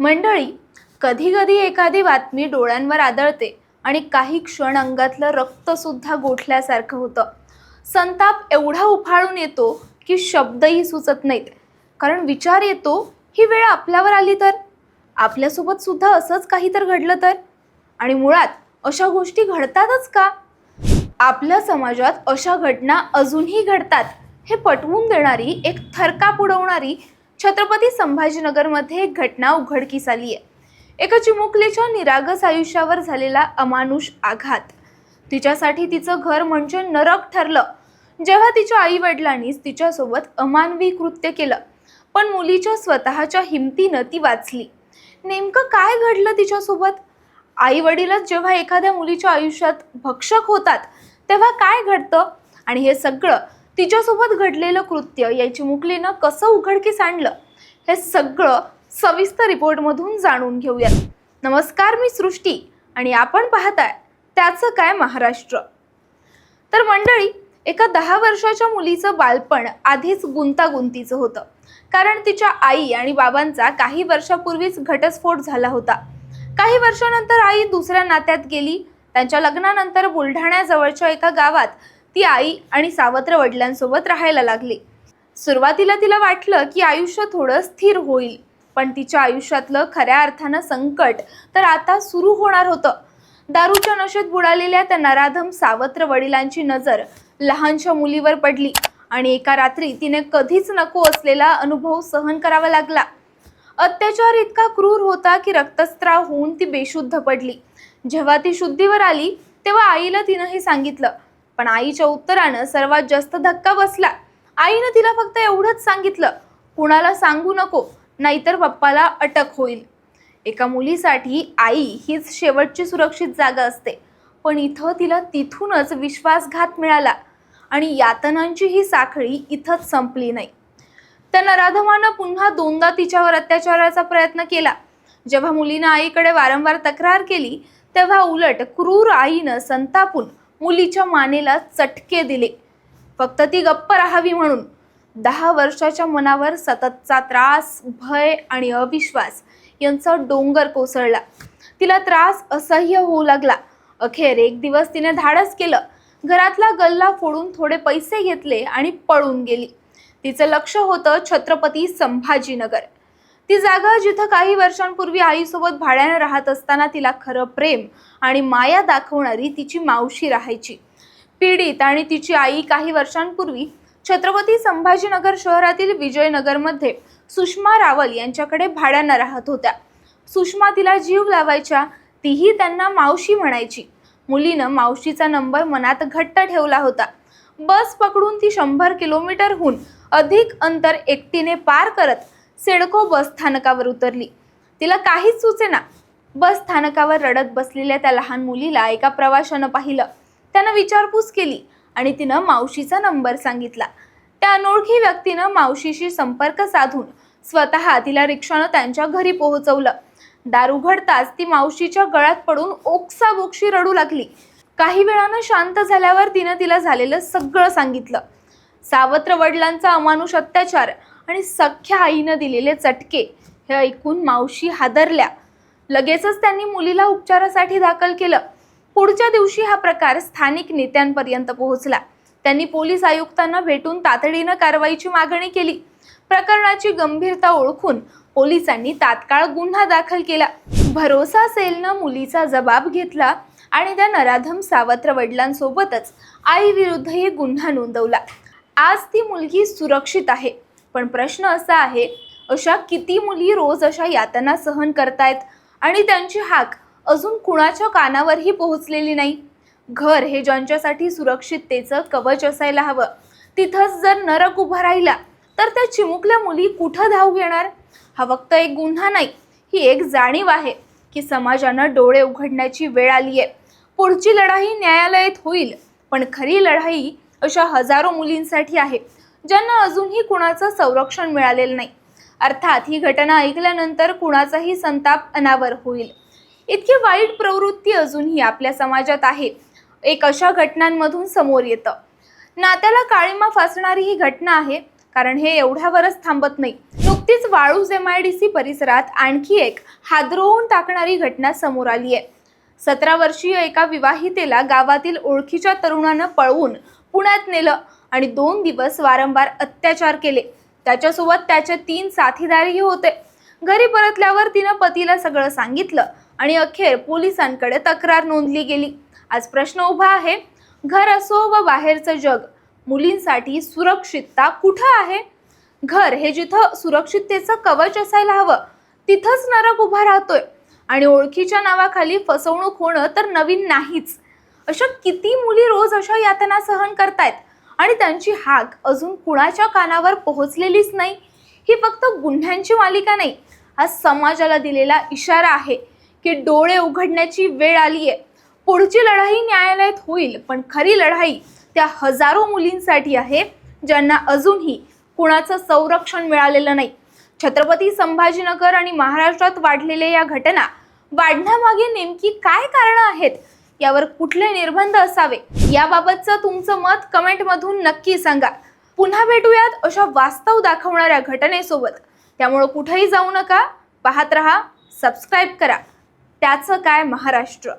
मंडळी कधी कधी एखादी बातमी डोळ्यांवर आदळते आणि काही क्षण अंगातलं रक्तसुद्धा गोठल्यासारखं होतं. संताप एवढा उफाळून येतो की शब्दही सुचत नाहीत. कारण विचार येतो ही वेळ आपल्यावर आली तर? आपल्यासोबत सुद्धा असंच काही तर घडलं तर? आणि मुळात अशा गोष्टी घडतातच का? आपल्या समाजात अशा घटना अजूनही घडतात. हे पटवून देणारी एक थरकाप उडवणारी छत्रपती संभाजीनगरमध्ये एक घटना उघडकीस आली आहे एका चिमुकलीच्या निरागस आयुष्यावर झालेला अमानुष आघात. तिच्यासाठी तिचं घर म्हणजे नरक ठरलं. जेव्हा तिच्या आई वडिलांनीच तिच्यासोबत अमानवी कृत्य केलं पण मुलीच्या स्वतःच्या हिमतीनं ती वाचली. नेमकं काय घडलं तिच्यासोबत? आई वडीलच जेव्हा एखाद्या मुलीच्या आयुष्यात भक्षक होतात तेव्हा काय घडतं? आणि हे सगळं तिच्यासोबत घडलेलं कृत्य या चिमुकलीनं कसं उघडकीस आणलं हे सगळं सविस्तर रिपोर्टमधून जाणून घेऊयात. नमस्कार मी सृष्टी आणि आपण पाहताय त्याचं काय महाराष्ट्र. तर मंडळी एका दहा वर्षाच्या मुलीचं बालपण आधीच गुंतागुंतीचं होतं. कारण तिच्या आई आणि बाबांचा काही वर्षापूर्वीच घटस्फोट झाला होता. काही वर्षानंतर आई दुसऱ्या नात्यात गेली. त्यांच्या लग्नानंतर बुलढाण्याजवळच्या एका गावात ती आई आणि सावत्र वडिलांसोबत राहायला लागली. सुरुवातीला तिला वाटलं की आयुष्य थोडं स्थिर होईल पण तिच्या आयुष्यातलं खऱ्या अर्थानं संकट तर आता सुरू होणार होतं. दारूच्या नशेत बुडालेल्या त्या नराधम सावत्र वडिलांची नजर लहानशा मुलीवर पडली आणि एका रात्री तिने कधीच नको असलेला अनुभव सहन करावा लागला. अत्याचार इतका क्रूर होता की रक्तस्त्राव होऊन ती बेशुद्ध पडली. जेव्हा ती शुद्धीवर आली तेव्हा आईला तिनंही सांगितलं पण आईच्या उत्तरानं सर्वात जास्त धक्का बसला. आईनं तिला फक्त एवढंच सांगितलं कुणाला सांगू नको नाहीतर पप्पाला अटक होईल. एका मुलीसाठी आई हीच शेवटची सुरक्षित जागा असते पण इथं तिला तिथूनच विश्वासघात मिळाला आणि यातनांची ही साखळी इथंच संपली नाही. त्या नराधमानं पुन्हा दोनदा तिच्यावर अत्याचाराचा प्रयत्न केला. जेव्हा मुलीनं आईकडे वारंवार तक्रार केली तेव्हा उलट क्रूर आईनं संतापून मुलीच्या मानेला चटके दिले. फक्त ती गप्प राहावी म्हणून. दहा वर्षाच्या मनावर सततचा त्रास भय आणि अविश्वास यांचा डोंगर कोसळला. तिला त्रास असह्य होऊ लागला. अखेर एक दिवस तिने धाडस केलं. घरातला गल्ला फोडून थोडे पैसे घेतले आणि पळून गेली. तिचं लक्ष होतं छत्रपती संभाजीनगर. ती जागा जिथं काही वर्षांपूर्वी आईसोबत भाड्याने राहत असताना तिला खरं प्रेम आणि माया दाखवणारी तिची मावशी राहायची. पीडित आणि तिची आई काही वर्षांपूर्वी छत्रपती संभाजीनगर शहरातील विजयनगरमध्ये सुषमा रावल यांच्याकडे भाड्यानं राहत होत्या. सुषमा तिला जीव लावायच्या तीही त्यांना मावशी म्हणायची. मुलीनं मावशीचा नंबर मनात घट्ट ठेवला होता. बस पकडून ती शंभर किलोमीटरहून अधिक अंतर एकटीने पार करत सिडको बस स्थानकावर उतरली. तिला काहीच सुचेना. बस स्थानकावर रडत बसलेल्या त्या लहान मुलीला एका प्रवाशानं पाहिलं. त्यानं विचारपूस केली आणि तिनं मावशीचा नंबर सांगितला. त्या अनोळखी व्यक्तीनं मावशीशी संपर्क साधून स्वतः तिला रिक्षानं त्यांच्या घरी पोहोचवलं. दार उघडताच ती मावशीच्या गळ्यात पडून ओक्साबोक्षी रडू लागली. काही वेळानं शांत झाल्यावर तिनं तिला झालेलं सगळं सांगितलं. सावत्र वडिलांचा अमानुष अत्याचार आणि सख्ख्या आईनं दिलेले चटके हे ऐकून मावशी हादरल्या. लगेचच त्यांनी मुलीला उपचारासाठी दाखल केलं. पुढच्या दिवशी हा प्रकार स्थानिक नेत्यांपर्यंत पोहोचला. त्यांनी पोलीस आयुक्तांना भेटून तातडीनं कारवाईची मागणी केली. प्रकरणाची गंभीरता ओळखून पोलिसांनी तात्काळ गुन्हा दाखल केला. भरोसा सेलनं मुलीचा जबाब घेतला आणि त्या नराधम सावत्र वडिलांसोबतच आईविरुद्धही गुन्हा नोंदवला. आज ती मुलगी सुरक्षित आहे. पण प्रश्न असा आहे अशा किती मुली रोज अशा यातना सहन करतायत? आणि त्यांची हाक अजून कुणाच्या कानावरही पोहोचलेली नाही. घर हे ज्यांच्यासाठी सुरक्षिततेचं कवच असायला हवं. तिथंच जर नरक उभा राहिला तर त्या चिमुकल्या मुली कुठं धाव घेणार हा फक्त एक गुन्हा नाही ही एक जाणीव आहे की समाजानं डोळे उघडण्याची वेळ आली आहे पुढची लढाई न्यायालयात होईल पण खरी लढाई अशा हजारो मुलींसाठी आहे. ज्यांना अजूनही कुणाचं संरक्षण मिळालेलं नाही. अर्थात ही घटना ऐकल्यानंतर कुणाचाही संताप अनावर होईल. इतकी वाईट प्रवृत्ती अजूनही आपल्या समाजात आहे. एक अशा घटनांमधून समोर येतं. नात्याला काळीमा फासणारी ही घटना आहे कारण हे एवढ्यावरच थांबत नाही. नुकतीच Waluj M I D C परिसरात आणखी एक हादरवून टाकणारी घटना समोर आली आहे सतरा वर्षीय एका विवाहितेला गावातील ओळखीच्या तरुणानं पळवून पुण्यात नेलं आणि दोन दिवस वारंवार अत्याचार केले. त्याच्यासोबत त्याचे तीन साथीदारही होते. घरी परतल्यावर तिनं पतीला सगळं सांगितलं आणि अखेर पोलिसांकडे तक्रार नोंदली गेली. आज प्रश्न उभा आहे घर असो व बाहेरचं जग मुलींसाठी सुरक्षितता कुठं आहे? घर हे जिथं सुरक्षिततेचं कवच असायला हवं तिथंच नरक उभा राहतोय. आणि ओळखीच्या नावाखाली फसवणूक होणं तर नवीन नाहीच. अशा किती मुली रोज अशा यातना सहन करतायत? आणि त्यांची हाक अजून कुणाच्या कानावर पोहोचलेलीच नाही? ही फक्त गुन्ह्यांची मालिका नाही हा समाजाला दिलेला इशारा आहे की डोळे उघडण्याची वेळ आली आहे पुढची लढाई न्यायालयात होईल पण खरी लढाई त्या हजारो मुलींसाठी आहे ज्यांना अजूनही कुणाचं संरक्षण मिळालेलं नाही. छत्रपती संभाजीनगर आणि महाराष्ट्रात वाढलेल्या या घटना वाढण्यामागे नेमकी काय कारणं आहेत? यावर कुठले निर्बंध असावे याबाबतचं तुमचं मत कमेंटमधून नक्की सांगा. पुन्हा भेटूयात अशा वास्तव दाखवणाऱ्या घटनेसोबत. त्यामुळं कुठेही जाऊ नका पाहत रहा सबस्क्राईब करा. त्याचं काय महाराष्ट्र?